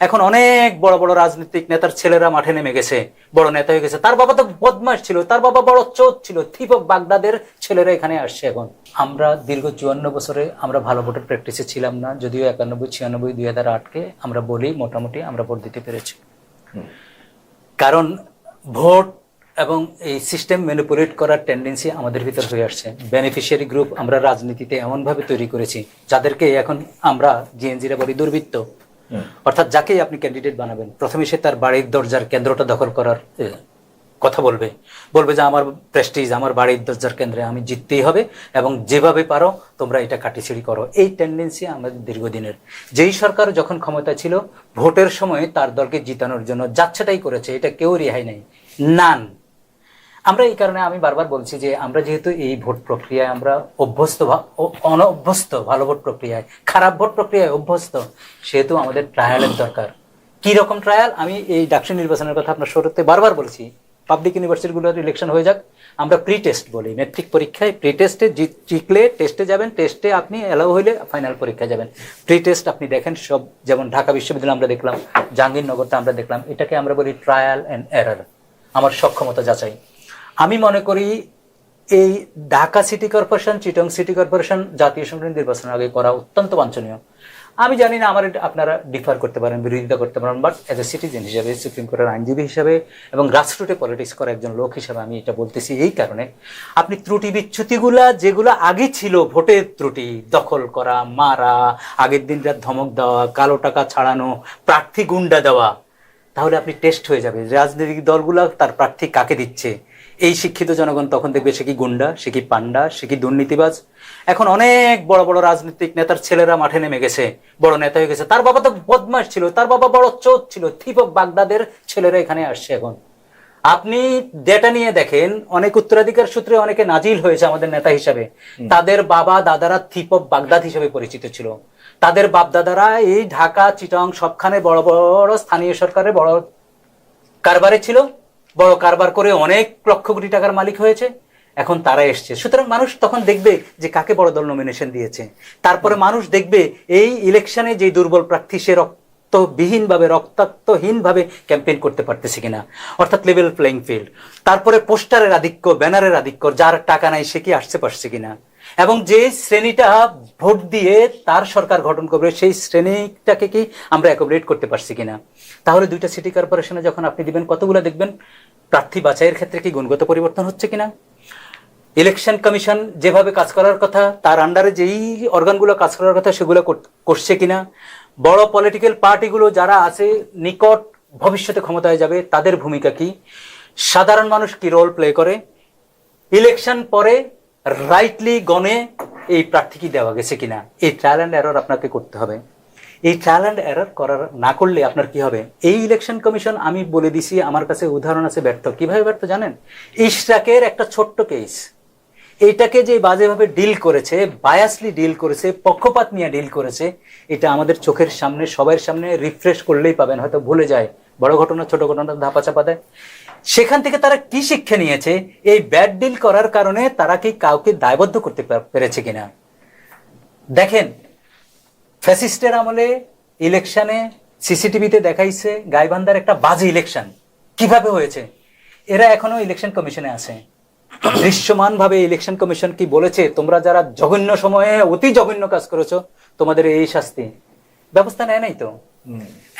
এখন অনেক বড় বড় রাজনৈতিক নেতার ছেলেরা মাঠে নেমে গেছে বড় নেতা হয়ে গেছে। তার বাবা তো বদমাস ছিল তার বাবা বড় চোদ ছিল থিপ অফ বাগদাদের ছেলেরা এখানে আসছে এখন। আমরা দীর্ঘ চুয়ান্ন বছরে আমরা ভালো ভোটের প্র্যাকটিসে ছিলাম না যদিও একানব্বই ছিয়ানব্বই দুই হাজার আটকে আমরা বলি মোটামুটি আমরা ভোট দিতে পেরেছি। কারণ ভোট এবং এই সিস্টেম ম্যানিপুলেট করার টেন্ডেন্সি আমাদের ভিতর হয়ে আসছে। বেনিফিশিয়ারি গ্রুপ আমরা রাজনীতিতে এমনভাবে তৈরি করেছি যাদেরকে এখন আমরা জিএনজিরা বলি দুর্বৃত্ত। অর্থাৎ যাকেই আপনি ক্যান্ডিডেট বানাবেন, প্রথমে সে তার বাড়ির দরজার কেন্দ্রটা দখল করার কথা বলবে। বলবে যে, আমার প্রেস্টিজ আমার বাড়ির দরজার কেন্দ্রে আমি জিততেই হবে এবং যেভাবে পারো, তোমরা এটা কাটিছিড়ি করো। এই টেন্ডেন্সি আমাদের দীর্ঘদিনের। যেই সরকার যখন ক্ষমতা ছিল, ভোটের সময় তার দলকে জিতানোর জন্য যাচ্ছেটাই করেছে, এটা কেউ রেহাই নেই। নান আমরা এই কারণে আমি বারবার বলছি যে আমরা যেহেতু এই ভোট প্রক্রিয়ায় আমরা অভ্যস্ত অনভ্যস্ত, ভালো ভোট প্রক্রিয়ায়, খারাপ ভোট প্রক্রিয়ায় অভ্যস্ত, সেহেতু আমাদের ট্রায়ালের দরকার। কি রকম ট্রায়াল আমি এই ডাকসু নির্বাচনের কথা আপনার শুরুতে বারবার বলছি। পাবলিক ইউনিভার্সিটিগুলোর ইলেকশন হয়ে যাক। আমরা প্রি টেস্ট বলি মেট্রিক পরীক্ষায় প্রি টেস্টে জিতলে টেস্টে যাবেন টেস্টে আপনি অ্যালাউ হইলে ফাইনাল পরীক্ষায় যাবেন। প্রি টেস্ট আপনি দেখেন সব, যেমন ঢাকা বিশ্ববিদ্যালয় আমরা দেখলাম, জাহাঙ্গীরনগরটা আমরা দেখলাম, এটাকে আমরা বলি ট্রায়াল অ্যান্ড এরার আমার সক্ষমতা যাচাই। আমি মনে করি এই Dhaka city corporation, Chittagong city corporation জাতীয় সংসদ নির্বাচনের আগে করা অত্যন্ত বাঞ্ছনীয়। আমি জানি না আমার আপনারা ডিফার করতে পারেন, বিরোধিতা করতে পারেন বাট এজ এ সিটিজেন হিসাবে সুপ্রিম কোর্টের আইনজীবী হিসাবে এবং গ্রাসরুটে পলিটিক্স করা একজন লোক হিসাবে আমি এটা বলতেছি এই কারণে, আপনি ত্রুটি বিচ্যুতিগুলা যেগুলো আগে ছিল ভোটের ত্রুটি, দখল করা, মারা, আগের দিন রাত ধমক দেওয়া, কালো টাকা ছাড়ানো, প্রার্থী গুন্ডা দেওয়া, তাহলে আপনি টেস্ট হয়ে যাবে রাজনৈতিক দলগুলো তার প্রার্থী কাকে দিচ্ছে। এই শিক্ষিত জনগণ তখন দেখবে সে কি গুন্ডা সে কি পান্ডা সে কি দুর্নীতিবাজ। এখন অনেক বড় বড় রাজনৈতিক নেতার ছেলেরা মাঠে নেমে গেছে বড় নেতা হয়ে গেছে। তার বাবা তো বদমাস ছিল তার বাবা বড় চোদ ছিল থিপ বাগদাদের ছেলেরা এখানে আসছে এখন। আপনি ডেটা নিয়ে দেখেন অনেক উত্তরাধিকার সূত্রে অনেকে নাজিল হয়েছে আমাদের নেতা হিসাবে। তাদের বাবা দাদারা থিপ অফ বাগদাদ হিসেবে পরিচিত ছিল। তাদের বাপ দাদারা এই ঢাকা চিটং সবখানে বড় বড় স্থানীয় সরকারের বড় কারবারে ছিল। বড় কারবার করে অনেক লক্ষ কোটি টাকার মালিক হয়েছে। এখন তারা এসছে। সুতরাং মানুষ তখন দেখবে যে কাকে বড় দল নমিনেশন দিয়েছে। তারপরে মানুষ দেখবে এই ইলেকশনে যে দুর্বল প্রার্থী সে রক্তবিহীন ভাবে রক্তাক্তহীন ভাবে ক্যাম্পেইন করতে পারতেছে কিনা। অর্থাৎ লেভেল প্লেইং ফিল্ড তারপরে পোস্টারের আধিক্য, ব্যানারের আধিক্য, যার টাকা নাই সে কি আসতে পারছে কিনা। এবং যে শ্রেণীটা ভোট দিয়ে তার সরকার গঠন করবে, সেই শ্রেণীটাকে কি আমরা অ্যাকোমোডেট করতে পারছি কিনা? তাহলে দুইটা সিটি কর্পোরেশনে যখন আপনি দিবেন, কতগুলো দেখবেন? প্রার্থী বাছাইয়ের ক্ষেত্রে কি গুণগত পরিবর্তন হচ্ছে কিনা? ইলেকশন কমিশন যেভাবে কাজ করার কথা, তার আন্ডারে যেই অর্গানগুলো কাজ করার কথা, সেগুলো কর- করছে কিনা? বড় পলিটিক্যাল পার্টিগুলো যারা আছে, নিকট ভবিষ্যতে ক্ষমতায় যাবে, তাদের ভূমিকা কি? সাধারণ মানুষ কি রোল প্লে করে? ইলেকশন পরে রাইটলি গণে এই প্রার্থী কি দেওয়া গেছে কিনা? এই ট্রায়াল অ্যান্ড এরর আপনাকে করতে হবে। এই ট্রায়াল অ্যান্ড এরর করার না করলে আপনার কি হবে? এই ইলেকশন কমিশন আমি বলে দিছি, আমার কাছে উদাহরণ আছে, ব্যর্থ। কীভাবে ব্যর্থ জানেন? ইশরাকের একটা ছোট্ট কেস এইটাকে যে বাজেভাবে ডিল করেছে বায়াসলি ডিল করেছে, পক্ষপাত নিয়ে ডিল করেছে, এটা আমাদের চোখের সামনে, সবার সামনে রিফ্রেশ করলেই পাবেন। হয়তো ভুলে যায়। বড় ঘটনা, ছোট ঘটনা ধাপা চাপা দেয়। সেখান থেকে তারা কি শিক্ষা নিয়েছে? এই ব্যাড ডিল করার কারণে তারা কি কাউকে দায়বদ্ধ করতে পেরেছে কিনা? দেখেন ফ্যাসিস্টের আমলে ইলেকশনে সিসিটিভিতে দেখাইছে গাইবান্ধার একটা বাজে ইলেকশন কীভাবে হয়েছে? এরা এখনও ইলেকশন কমিশনে আছে। দৃশ্যমান ভাবে ইলেকশন কমিশন কি বলেছে? তোমরা যারা জঘন্য সময়ে অতি জঘন্য কাজ করেছ, তোমাদের এই শাস্তি। ব্যবস্থা নেয় নাই তো?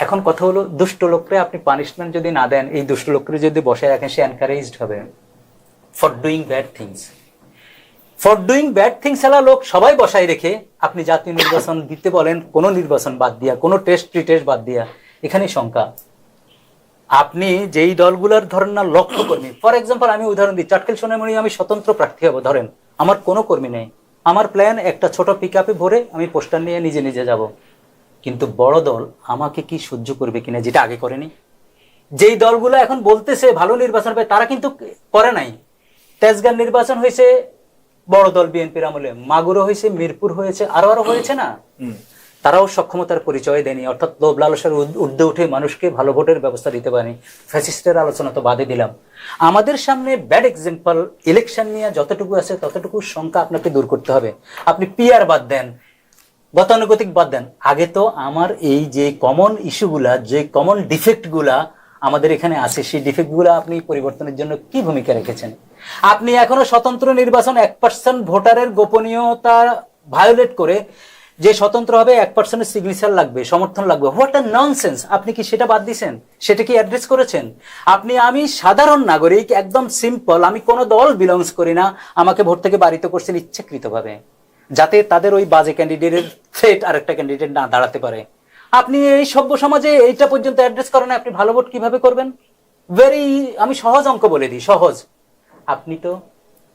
এখন কথা হলো দুষ্ট লোককে আপনি পানিশমেন্ট যদি না দেন এই দুষ্ট লোককে যদি বসায় রাখেন সে এনকারেজড হবে। For doing bad things for doing bad things এলা লোক সবাই বসায় রেখে আপনি জাতীয় নির্বাচন দিতে বলেন কোন নির্বাচন বাদ দিয়া কোনো টেস্ট টেস্ট বাদ দিয়া এখানে শঙ্কা। আপনি যেই দলগুলোর ধরেন না লক্ষ্য কর্মী ফর এক্সাম্পল আমি উদাহরণ দিই চাটকেল সোনামণি আমি স্বতন্ত্র প্রার্থী হব ধরেন আমার কোনো কর্মী নেই। আমার প্ল্যান একটা ছোট পিক আপে ভরে আমি পোস্টার নিয়ে নিজে নিজে যাব। কিন্তু বড় দল আমাকে কি সহ্য করবে কিনা যেটা আগে করেনি? যেই দলগুলো এখন বলতেছে ভালো নির্বাচন হবে তারা কিন্তু করে নাই। তেজগাঁ নির্বাচন হয়েছে বড় দল বিএনপির আমলে। মাগুরো হয়েছে মিরপুর হয়েছে আরও আরও হয়েছে না? তারাও সক্ষমতার পরিচয় দেয়নি অর্থাৎ লোভ লালসার ঊর্ধ্বে উঠে মানুষকে ভালো ভোটের ব্যবস্থা দিতে পারেনি। ফ্যাসিস্টের আলোচনা তো বাদে দিলাম। আমাদের সামনে ব্যাড এক্সাম্পল ইলেকশন নিয়ে যতটুকু আছে ততটুকু সংখ্যা আপনাকে দূর করতে হবে। আপনি পিয়ার বাদ দেন গতানুগতিক বাদ দেন। আগে তো আমার এই যে কমন ইস্যুগুলা যে কমন ডিফেক্টগুলা আমাদের এখানে আছে, সেই ডিফেক্টগুলো আপনি পরিবর্তনের জন্য কি ভূমিকা রেখেছেন? আপনি এখনও স্বতন্ত্র নির্বাচন এক পার্সেন্ট ভোটারের গোপনীয়তা ভায়োলেট করে যে স্বতন্ত্র হবে এক পার্সেন্টের সিগনেচার লাগবে, সমর্থন লাগবে। হোয়াট আ ননসেন্স আপনি কি সেটা বাদ দিয়েছেন? সেটা কি অ্যাড্রেস করেছেন? আপনি, আমি সাধারণ নাগরিক, একদম সিম্পল আমি কোনো দল বিলংস করি না, আমাকে ভোট থেকে বাড়িতে করছেন ইচ্ছাকৃতভাবে। যাতে তাদের ওই বাজে ক্যান্ডিডেটের থ্রেট আরেকটা ক্যান্ডিডেট না দাঁড়াতে পারে। আপনি এই সভ্য সমাজে এইটা পর্যন্ত অ্যাড্রেস করেন আপনি ভালো ভোট কীভাবে করবেন? ভেরি আমি সহজ অঙ্ক বলে দিই, সহজ। আপনি তো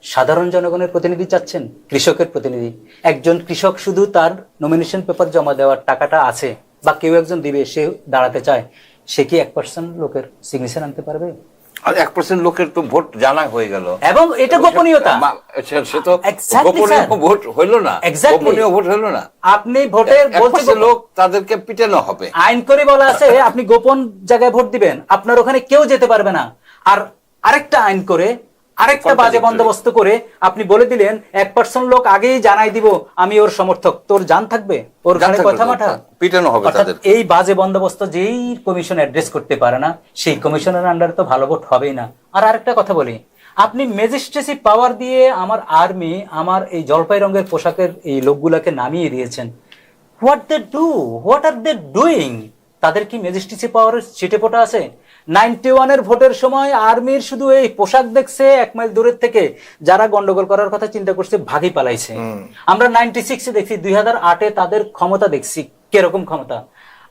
সাধারণ জনগণের প্রতিনিধি চাচ্ছেন, কৃষকের প্রতিনিধি। একজন কৃষক শুধু তার নমিনেশন পেপার জমা দেওয়ার টাকাটা আছে, বা কেউ একজন দিবে, সে দাঁড়াতে চায়। সে কি এক পার্সেন্ট লোকের সিগনেচার আনতে পারবে? আর এক পার্সেন্ট লোকের তো ভোট জানা হয়ে গেল। এবং এটা গোপনীয়তা। সে- তো গোপনীয় ভোট হইল না। গোপনীয় ভোট হইল না। আপনি ভোটের বলতে লোক তাদেরকে পিটানো হবে। আইন করে বলা আছে আপনি গোপন জায়গায় ভোট দিবেন। আপনার ওখানে কেউ যেতে পারবে না। আর আরেকটা আইন করে আরেকটা বাজে বন্দোবস্ত করে আপনি বলে দিলেন এক পার্সেন্ট লোক আগেই জানাই দিব আমি ওর সমর্থক। তোর জান থাকবে? ওর থাকবে কথা মাঠা? পিটানো হবে তাদের এই বাজে বন্দোবস্ত যেই কমিশন অ্যাড্রেস করতে পারে না সেই কমিশনের আন্ডারে তো ভালো ভোট হবেই না। আর আরেকটা কথা বলি আপনি ম্যাজিস্ট্রেসি পাওয়ার দিয়ে আমার আর্মি আমার এই জলপাই রঙের পোশাকের এই লোকগুলাকে নামিয়ে দিয়েছেন। What they do what are they doing তাদের কি ম্যাজিস্ট্রেসি পাওয়ারের চিটে পোটা আছে? নাইনটি ওয়ানের ভোটের সময় আর্মির শুধু এই পোশাক দেখছে এক মাইল দূরের থেকে যারা গন্ডগোল করার কথা চিন্তা করছে ভাগই পালাইছে। আমরা নাইনটি সিক্সে দেখছি দুই হাজার আটে তাদের ক্ষমতা দেখছি কীরকম ক্ষমতা?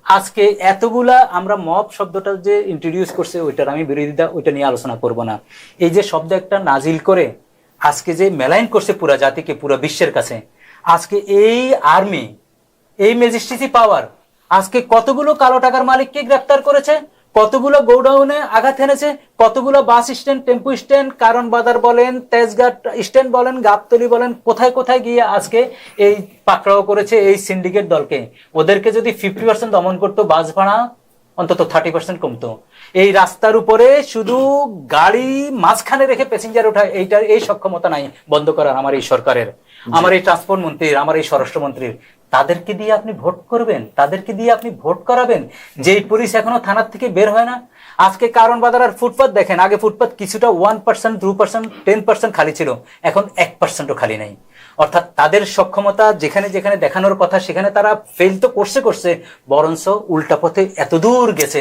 আজকে এতগুলা আমরা মব শব্দটা যে ইন্ট্রোডিউস করছে ওইটার আমি বিরোধিতা ওইটা নিয়ে আলোচনা করব না। এই যে শব্দ একটা নাজিল করে আজকে যে মেলাইন করছে পুরা জাতিকে পুরা বিশ্বের কাছে আজকে এই আর্মি এই ম্যাজিস্ট্রেসি পাওয়ার আজকে কতগুলো কালো টাকার মালিককে গ্রেপ্তার করেছে? কতগুলো গোডাউনে আঘাত এনেছে কতগুলো বাস স্ট্যান্ড টেম্পু স্ট্যান্ড কারণ বাজার বলেন তেজঘাট স্ট্যান্ড বলেন গাবতলি বলেন কোথায় কোথায় গিয়ে আজকে এই পাকড়াও করেছে এই সিন্ডিকেট দলকে? ওদেরকে যদি ফিফটি পার্সেন্ট দমন করতো বাস ভাড়া অন্তত থার্টি পার্সেন্ট কমতো। এই রাস্তার উপরে শুধু গাড়ি মাঝখানে রেখে প্যাসেঞ্জার ওঠা এইটার এই সক্ষমতা নাই বন্ধ করার আমার এই সরকারের। আমার এই ট্রান্সপোর্ট মন্ত্রীর আমার এই স্বরাষ্ট্রমন্ত্রীর। তাদেরকে দিয়ে আপনি ভোট করবেন তাদেরকে দিয়ে আপনি ভোট করাবেন যেই পুলিশ এখনও থানার থেকে বের হয় না। আজকে কারণ বাজার আর ফুটপাত দেখেন আগে ফুটপাত কিছুটা one percent two percent ten percent খালি ছিল এখন এক পার্সেন্টও খালি নেই। অর্থাৎ তাদের সক্ষমতা যেখানে যেখানে দেখানোর কথা সেখানে তারা ফেল তো করছে করছে বরঞ্চ উল্টা পথে এত দূর গেছে।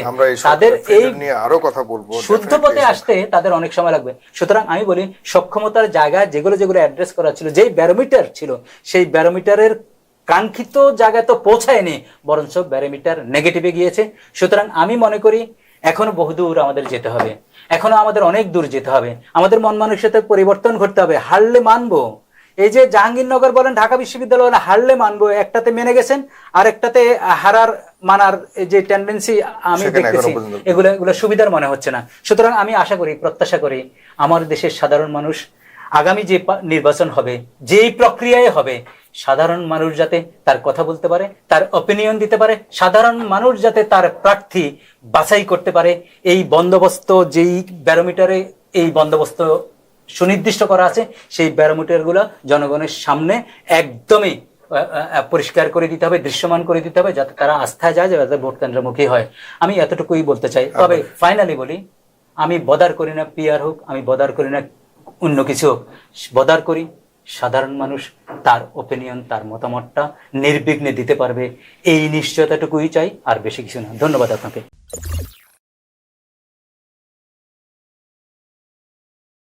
তাদের এই নিয়ে আরও কথা বলব শুদ্ধ পথে আসতে তাদের অনেক সময় লাগবে। সুতরাং আমি বলি সক্ষমতার জায়গা যেগুলো যেগুলো অ্যাড্রেস করা ছিল যেই ব্যারোমিটার ছিল সেই ব্যারোমিটারের কাঙ্ক্ষিত জায়গায় তো পৌঁছায়নি বরঞ্চ ব্যারোমিটার নেগেটিভে গিয়েছে। সুতরাং আমি মনে করি এখনও বহুদূর আমাদের যেতে হবে। এখনও আমাদের অনেক দূর যেতে হবে। আমাদের মন মানসিকতার পরিবর্তন করতে হবে। হারলে মানবো। এই যে জাহাঙ্গীরনগর বলেন ঢাকা বিশ্ববিদ্যালয় বলেন হারলে মানবো একটাতে মেনে গেছেন আর একটাতে হারার মানার এই যে টেন্ডেন্সি আমি দেখতেছি এগুলো এগুলো সুবিধার মনে হচ্ছে না। সুতরাং আমি আশা করি প্রত্যাশা করি আমার দেশের সাধারণ মানুষ আগামী যে নির্বাচন হবে যেই প্রক্রিয়ায় হবে সাধারণ মানুষ যাতে তার কথা বলতে পারে তার অপিনিয়ন দিতে পারে সাধারণ মানুষ যাতে তার প্রার্থী বাছাই করতে পারে এই বন্দোবস্ত যেই ব্যারোমিটারে এই বন্দোবস্ত সুনির্দিষ্ট করা আছে সেই ব্যারোমিটারগুলো জনগণের সামনে একদমই পরিষ্কার করে দিতে হবে দৃশ্যমান করে দিতে হবে যাতে তারা আস্থায় যায় যাতে ভোট কেন্দ্রমুখী হয়। আমি এতটুকুই বলতে চাই। তবে ফাইনালি বলি আমি বদার করি না পিয়ার হোক আমি বদার করি না অন্য কিছু হোক বদার করি। সাধারণ মানুষ তার ওপিনিয়ন তার মতামতটা নির্বিঘ্নে দিতে পারবে। এই নিশ্চয়তাটুকুই চাই, আর বেশি কিছু না। ধন্যবাদ আপনাকে।